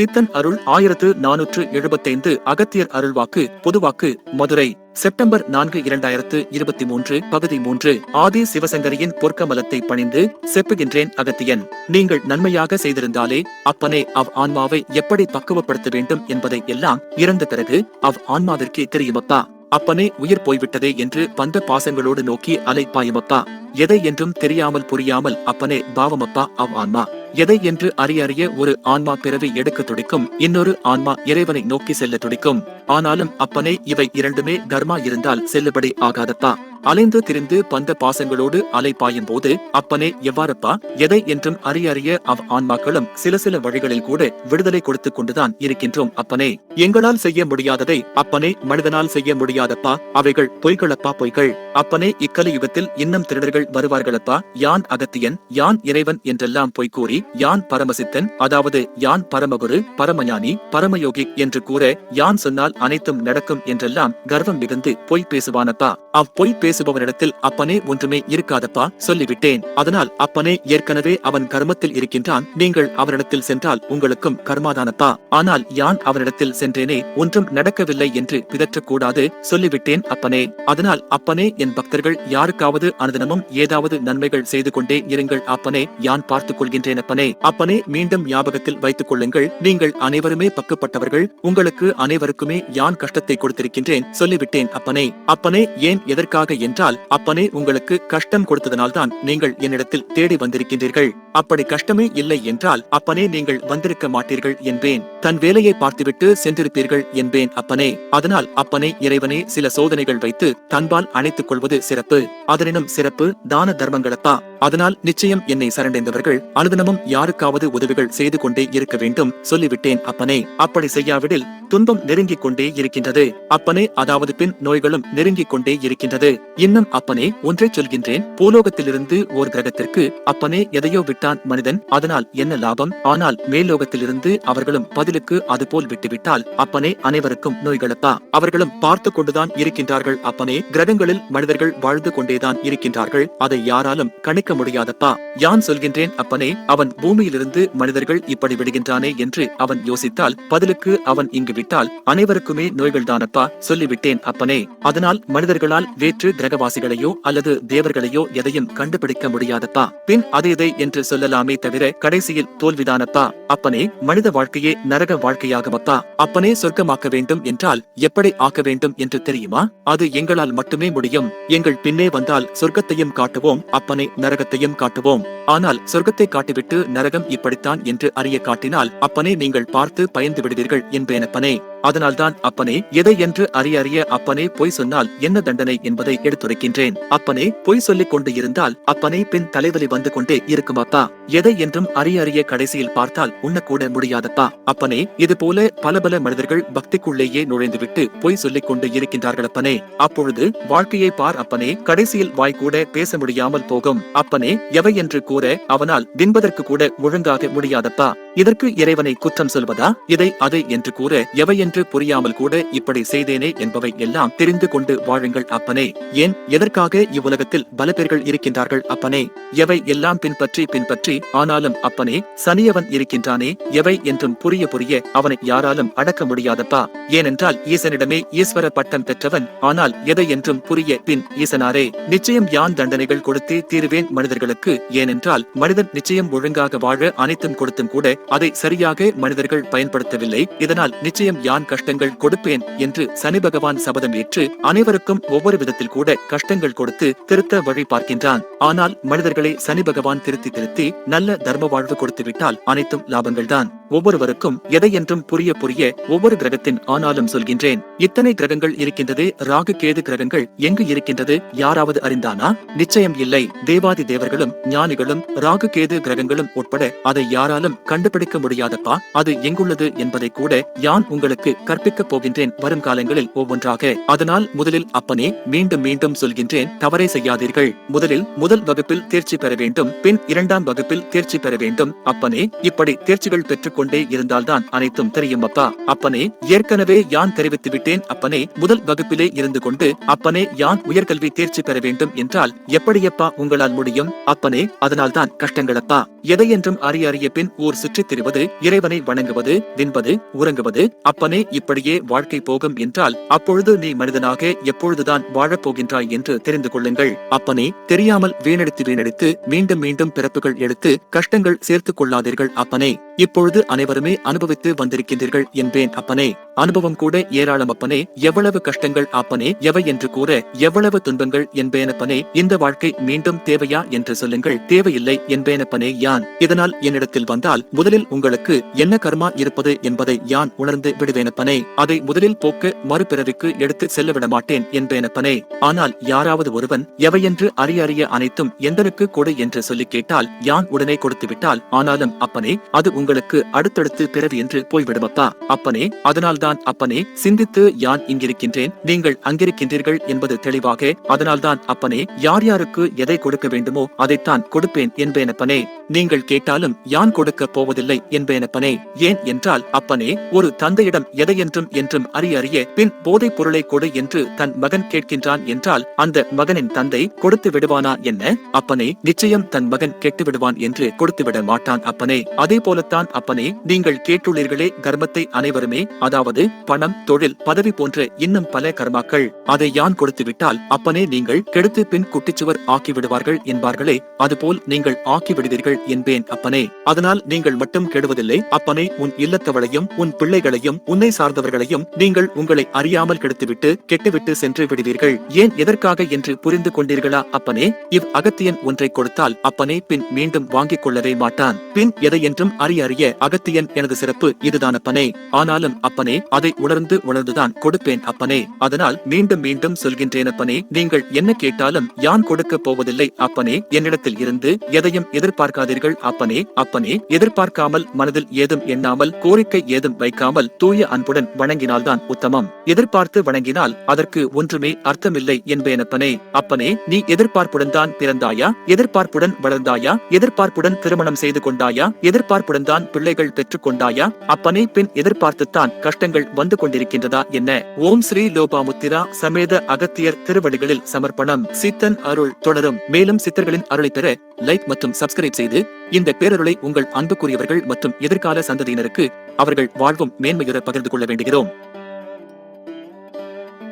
சித்தன் அருள் ஆயிரத்து நானூற்று எழுபத்தைந்து அகத்தியர் அருள்வாக்கு பொதுவாக்கு மதுரை செப்டம்பர் நான்கு இரண்டாயிரத்து இருபத்தி மூன்று பகுதி மூன்று ஆதி சிவசங்கரியின் பொற்கமலத்தை பணிந்து செப்புகின்றேன் அகத்தியன். நீங்கள் நன்மையாக செய்திருந்தாலே அப்பனே அவ் ஆன்மாவை எப்படி பக்குவப்படுத்த வேண்டும் என்பதை எல்லாம் இறந்த பிறகு அவ் ஆன்மாவிற்கே தெரியுமப்பா. அப்பனே உயிர் போய்விட்டதே என்று பந்த பாசங்களோடு நோக்கி அலைப்பாயுமப்பா. எதை என்றும் தெரியாமல் புரியாமல் அப்பனே பாவமப்பா அவ் ஆன்மா. எதை என்று அறிய அறிய ஒரு ஆன்மா பிறவி எடுக்க துடிக்கும் இன்னொரு ஆன்மா இறைவனை நோக்கி செல்ல துடிக்கும். ஆனாலும் அப்பனே இவை இரண்டுமே தர்மா இருந்தால் செல்லுபடி ஆகாதப்பா. அலைந்து திரிந்து பந்த பாசங்களோடு அலை பாயும் போது அப்பனே எவ்வாறப்பா? எதை என்றும் அறிய அறிய அவ் ஆன்மாக்களும் சில சில வழிகளில் கூட விடுதலை கொடுத்துக் கொண்டுதான் இருக்கின்றோம் அப்பனே. எங்களால் செய்ய முடியாததை அப்பனே மனிதனால் செய்ய முடியாதப்பா? அவைகள் பொய்களப்பா பொய்கள்? அப்பனே இக்கலி யுகத்தில் இன்னும் திருடர்கள் வருவார்களப்பா? யான் அகத்தியன் யான் இறைவன் என்றெல்லாம் பொய்கூறி யான் பரமசித்தன் அதாவது யான் பரமகுரு பரமஞானி பரமயோகி என்று கூற யான் சொன்னால் அனைத்தும் நடக்கும் என்றெல்லாம் கர்வம் மிகுந்து பொய் பேசுவானப்பா. அப்பொய் பேசுபவனிடத்தில் அப்பனே ஒன்றுமே இருக்காதப்பா சொல்லிவிட்டேன். அதனால் அப்பனே ஏற்கனவே அவன் கர்மத்தில் இருக்கின்றான். நீங்கள் அவனிடத்தில் சென்றால் உங்களுக்கும் கர்மாதானப்பா. ஆனால் யான் அவனிடத்தில் சென்றேனே ஒன்றும் நடக்கவில்லை என்று பிதற்றக்கூடாது சொல்லிவிட்டேன் அப்பனே. அதனால் அப்பனே என் பக்தர்கள் யாருக்காவது அனுதினமும் ஏதாவது நன்மைகள் செய்து கொண்டே இருங்கள் அப்பனே. யான் பார்த்துக் கொள்கின்றேன் அப்பனே அப்பனே மீண்டும் ஞாபகத்தில் வைத்துக் கொள்ளுங்கள். நீங்கள் அனைவருமே பக்குப்பட்டவர்கள் உங்களுக்கு அனைவருக்குமே யான் கஷ்டத்தை கொடுத்திருக்கின்றேன்? சொல்லிவிட்டேன் அப்பனே. அப்பனே ஏன் எதற்காக என்றால் அப்பனே உங்களுக்கு கஷ்டம் கொடுத்ததனால்தான் நீங்கள் என்னிடத்தில் தேடி வந்திருக்கின்றீர்கள். அப்படி கஷ்டமே இல்லை என்றால் அப்பனே நீங்கள் வந்திருக்க மாட்டீர்கள் என்பேன். தன் வேலையை பார்த்துவிட்டு சென்றிருப்பீர்கள் என்பேன் அப்பனே. அதனால் அப்பனே இறைவனே சில சோதனைகள் வைத்து தன்பால் அணைத்துக் கொள்வது சிறப்பு. அதனினும் சிறப்பு தான தர்மங்களப்பா அதனால் நிச்சயம் என்னை சரண்டைந்தவர்கள் அனுதினமும் யாருக்காவது உதவிகள் செய்து கொண்டே இருக்க வேண்டும் சொல்லிவிட்டேன் அப்பனே. அப்படி செய்யாவிடில் துன்பம் நெருங்கிக் கொண்டே இருக்கின்றது. அப்பனே அதாவது பின் நோய்களும் நெருங்கிக் கொண்டே இருக்கின்றது. இன்னும் அப்பனே ஒன்றை சொல்கின்றேன். பூலோகத்திலிருந்து ஓர் கிரகத்திற்கு அப்பனே எதையோ விட்டு விட்டான் மனிதன். அதனால் என்ன லாபம்? ஆனால் மேல்லோகத்திலிருந்து அவர்களும் பதிலுக்கு அதுபோல் விட்டுவிட்டால் அப்பனே அனைவருக்கும் நோய்களப்பா. அவர்களும் பார்த்து கொண்டுதான் இருக்கின்றார்கள் அப்பனே. கிரகங்களில் மனிதர்கள் வாழ்ந்து கொண்டேதான் இருக்கின்றார்கள். அதை யாராலும் கணிக்க முடியாதப்பா. யான் சொல்கின்றேன் அப்பனே அவன் பூமியிலிருந்து மனிதர்கள் இப்படி விடுகின்றானே என்று அவன் யோசித்தால் பதிலுக்கு அவன் இங்கு விட்டால் அனைவருக்குமே நோய்கள் தானப்பா சொல்லிவிட்டேன் அப்பனே. அதனால் மனிதர்களால் வேற்று கிரகவாசிகளையோ அல்லது தேவர்களையோ எதையும் கண்டுபிடிக்க முடியாதப்பா. பின் அது இதை என்று சொல்லலாமே தவிர கடைசியில் தோல்விதானப்பா அப்பனே மனித வாழ்க்கையே நரக வாழ்க்கையாகவப்பா அப்பனே சொர்க்கமாக்க வேண்டும் என்றால் எப்படி ஆக்க வேண்டும் என்று தெரியுமா? அது எங்களால் மட்டுமே முடியும். எங்கள் பின்னே வந்தால் சொர்க்கத்தையும் காட்டுவோம் அப்பனை நரகத்தையும் காட்டுவோம். ஆனால் சொர்க்கத்தை காட்டிவிட்டு நரகம் இப்படித்தான் என்று அறிய காட்டினால் அப்பனே நீங்கள் பார்த்து பயந்து விடுவீர்கள் என்பேனப்பனே. அதனால்தான் அப்பனே எதை என்று அறிய அறிய அப்பனே பொய் சொன்னால் என்ன தண்டனை என்பதை எடுத்துரைக்கின்றேன். அப்பனே பொய் சொல்லிக் கொண்டு இருந்தால் அப்பனே பின் தலைவலி வந்து கொண்டே இருக்கும் அப்பா எதை என்றும் அறிய அறிய கடைசியில் பார்த்தால் உண்ணக்கூட முடியாதப்பா? அப்பனே இது போல பல பல மனிதர்கள் பக்திக்குள்ளேயே நுழைந்துவிட்டு பொய் சொல்லிக் கொண்டு இருக்கின்றார்கள் அப்பனே. அப்பொழுது வாழ்க்கையை பார் அப்பனே கடைசியில் வாய் கூட பேச முடியாமல் போகும். அப்பனே எவை என்று கூற அவனால் தின்பதற்கு கூட ஒழுங்காக முடியாதப்பா? இதற்கு இறைவனை குற்றம் சொல்வதா? இதை அது என்று கூற எவை என்று புரியாமல் கூட இப்படி செய்தேனே என்பவை எல்லாம் தெரிந்து கொண்டு வாழுங்கள் அப்பனே. ஏன்? எதற்காக இவ்வுலகத்தில் பல பேர்கள் இருக்கின்றார்கள் அப்பனே? எவை எல்லாம் பின்பற்றி பின்பற்றி ஆனாலும் அப்பனே சனியவன் இருக்கின்றானே எவை என்றும் புரிய புரிய அவனை யாராலும் அடக்க முடியாதப்பா. ஏனென்றால் ஈசனிடமே ஈஸ்வர பட்டம் பெற்றவன் ஆனால் எதை என்றும் புரிய பின் ஈசனாரே நிச்சயம் யான் தண்டனைகள் கொடுத்து தீருவேன் மனிதர்களுக்கு? ஏனென்றால் மனிதன் நிச்சயம் ஒழுங்காக வாழ அனைத்தும் கொடுத்தும் கூட அதை சரியாக மனிதர்கள் பயன்படுத்தவில்லை. இதனால் நிச்சயம் யான் கஷ்டங்கள் கொடுப்பேன் என்று சனி பகவான் சபதம் ஏற்று அனைவருக்கும் ஒவ்வொரு விதத்தில் கூட கஷ்டங்கள் கொடுத்து திருத்த வழி பார்க்கின்றான். ஆனால் மனிதர்களை சனி பகவான் திருத்தி திருத்தி நல்ல தர்ம வாழ்வு கொடுத்துவிட்டால் அனைத்தும் அனைத்தும் லாபங்கள்தான். ஒவ்வொருவருக்கும் எதை என்றும் புரிய புரிய ஒவ்வொரு கிரகத்தின் ஆனாலும் சொல்கின்றேன். இத்தனை கிரகங்கள் இருக்கின்றது ராகு கேது கிரகங்கள் எங்கு இருக்கின்றது யாராவது அறிந்தானா? நிச்சயம் இல்லை. தேவாதி தேவர்களும் ஞானிகளும் ராகு கேது கிரகங்களும் உட்பட அதை யாராலும் கண்டுபிடிக்க முடியாதப்பா? அது எங்குள்ளது என்பதை கூட யான் உங்களுக்கு கற்பிக்கப் போகின்றேன் வரும் காலங்களில் ஒவ்வொன்றாக. அதனால் முதலில் அப்பனே மீண்டும் மீண்டும் சொல்கின்றேன் தவறை செய்யாதீர்கள். முதலில் முதல் வகுப்பில் தேர்ச்சி பெற வேண்டும் பின் இரண்டாம் வகுப்பில் தேர்ச்சி பெற வேண்டும். அப்பனே இப்படி தேர்ச்சிகள் பெற்றுக் கொண்டே இருந்தால்தான் அனைத்தும் தெரியும் அப்பா. அப்பனே ஏற்கனவே யான் தெரிவித்து விட்டேன். அப்பனே முதல் வகுப்பிலே இருந்து கொண்டு அப்பனே யான் உயர்கல்வி தேர்ச்சி பெற வேண்டும் என்றால் எப்படியப்பா உங்களால் முடியும்? அப்பனே அதனால்தான் கஷ்டங்களப்பா. எதையென்றும் அறிய அறிய பின் ஊர் சுற்றித் திரிவது இறைவனை வணங்குவது தின்பது உறங்குவது அப்பனே இப்படியே வாழ்க்கை போகும் என்றால் அப்பொழுது நீ மனிதனாக எப்பொழுதுதான் வாழப் போகின்றாய் என்று தெரிந்து கொள்ளுங்கள். அப்பனே தெரியாமல் வீணடித்து வீணடித்து மீண்டும் மீண்டும் பிறப்புகள் எடுத்து கஷ்டங்கள் சேர்த்துக் கொள்ளாதீர்கள் அப்பனே. இப்பொழுது அனைவருமே அனுபவித்து வந்திருக்கின்றீர்கள் என்பேன் அப்பனே. அனுபவம் கூட ஏராளம் அப்பனே. எவ்வளவு கஷ்டங்கள் அப்பனே. எவை என்று கூற எவ்வளவு துன்பங்கள் என்பேனப்பனே இந்த வாழ்க்கை மீண்டும் தேவையா என்று சொல்லுங்கள். தேவையில்லை என்பேனப்பனே யான். இதனால் என்னிடத்தில் வந்தால் முதலில் உங்களுக்கு என்ன கர்மா இருப்பது என்பதை யான் உணர்ந்து விடுவேனப்பனே அதை முதலில் போக்க மறுபிறவிக்கு எடுத்து செல்ல விட மாட்டேன் என்பேனப்பனே ஆனால் யாராவது ஒருவன் எவையென்று அறிய அறிய அனைத்தும் எந்தனுக்கு கொடு என்று சொல்லி கேட்டால் யான் உடனே கொடுத்துவிட்டால் ஆனாலும் அப்பனே அது உங்கள் உங்களுக்கு அடுத்தடுத்து பிறவி என்று போய்விடுமப்பா அப்பனே அதனால்தான் அப்பனே சிந்தித்து யான் இங்கிருக்கின்றேன்? நீங்கள் அங்கிருக்கின்றீர்கள் என்பது தெளிவாக அதனால்தான் அப்பனே யார் யாருக்கு எதை கொடுக்க வேண்டுமோ அதைத்தான் கொடுப்பேன் என்பேனப்பனே நீங்கள் கேட்டாலும் யான் கொடுக்க போவதில்லை என்பனப்பனே. ஏன் என்றால் அப்பனே ஒரு தந்தையிடம் எதையென்றும் என்றும் அறிய அறிய பின் போதைப் பொருளை கொடு என்று தன் மகன் கேட்கின்றான் என்றால் அந்த மகனின் தந்தை கொடுத்து விடுவானா என்ன? அப்பனே நிச்சயம் தன் மகன் கெட்டு விடுவான் என்று கொடுத்துவிட மாட்டான் அப்பனே. அதே போலத்தான் அப்பனே நீங்கள் கேட்டுள்ளீர்களே கர்மத்தை அனைவருமே அதாவது பணம் தொழில் பதவி போன்ற இன்னும் பல கர்மாக்கள். அதை யான் கொடுத்து விட்டால் அப்பனே நீங்கள் கெடுத்து பின் குட்டிச்சுவர் ஆக்கிவிடுவார்கள் என்பார்களே. அதுபோல் நீங்கள் ஆக்கி விடுவீர்கள். என்பேன் அப்பனே. அதனால் நீங்கள் மட்டும் கெடுவதில்லை. அப்பனே உன் இல்லத்தவளையும் உன் பிள்ளைகளையும் உன்னை சார்ந்தவர்களையும் நீங்கள் உங்களை அறியாமல் கெடுத்துவிட்டு கெட்டுவிட்டு சென்று விடுவீர்கள். ஏன் எதற்காக என்று புரிந்து கொண்டீர்களா அப்பனே? இவ் அகத்தியன் ஒன்றை கொடுத்தால் அப்பனே பின் மீண்டும் வாங்கிக் கொள்ளவே மாட்டான். பின் எதை என்றும் அறிய அறிய அகத்தியன் எனது சிறப்பு இதுதான் அப்பனே. ஆனாலும் அப்பனே அதை உணர்ந்து உணர்ந்துதான் கொடுப்பேன் அப்பனே. அதனால் மீண்டும் மீண்டும் சொல்கின்றேன் அப்பனே. நீங்கள் என்ன கேட்டாலும் யான் கொடுக்க போவதில்லை அப்பனே. என்னிடத்தில் இருந்து எதையும் எதிர்பார்க்காதீர்கள் அப்பனே அப்பனே எதிர்பார்க்காமல் மனதில் ஏதும் எண்ணாமல் கோரிக்கை ஏதும் வைக்காமல் தூய அன்புடன் வணங்கினால்தான் உத்தமம். எதிர்பார்த்து வணங்கினால் அதற்கு ஒன்றுமே அர்த்தமில்லை என்பேனப்பனே. அப்பனே நீ எதிர்பார்ப்புடன் தான் பிறந்தாயா? எதிர்பார்ப்புடன் வளர்ந்தாயா? எதிர்பார்ப்புடன் திருமணம் செய்து கொண்டாயா? எதிர்பார்ப்புடன் தான் பிள்ளைகள் பெற்றுக் கொண்டாயா? அப்பனே பின் எதிர்பார்த்துத்தான் கஷ்டங்கள் வந்து கொண்டிருக்கின்றதா என்ன? ஓம் ஸ்ரீ லோபாமுத்திரா சமேத அகத்தியர் திருவடிகளில் சமர்ப்பணம். சித்தன் அருள் தொடரும். மேலும் சித்தர்களின் அருளை பெற லைக் மற்றும் சப்ஸ்கிரைப் செய்து செய்து இந்த பேரருளை உங்கள் அன்புக்குரியவர்கள் மற்றும் எதிர்கால சந்ததியினருக்கு அவர்கள் வாழ்வும் மேன்மையுற பகிர்ந்து கொள்ள வேண்டுகிறோம்.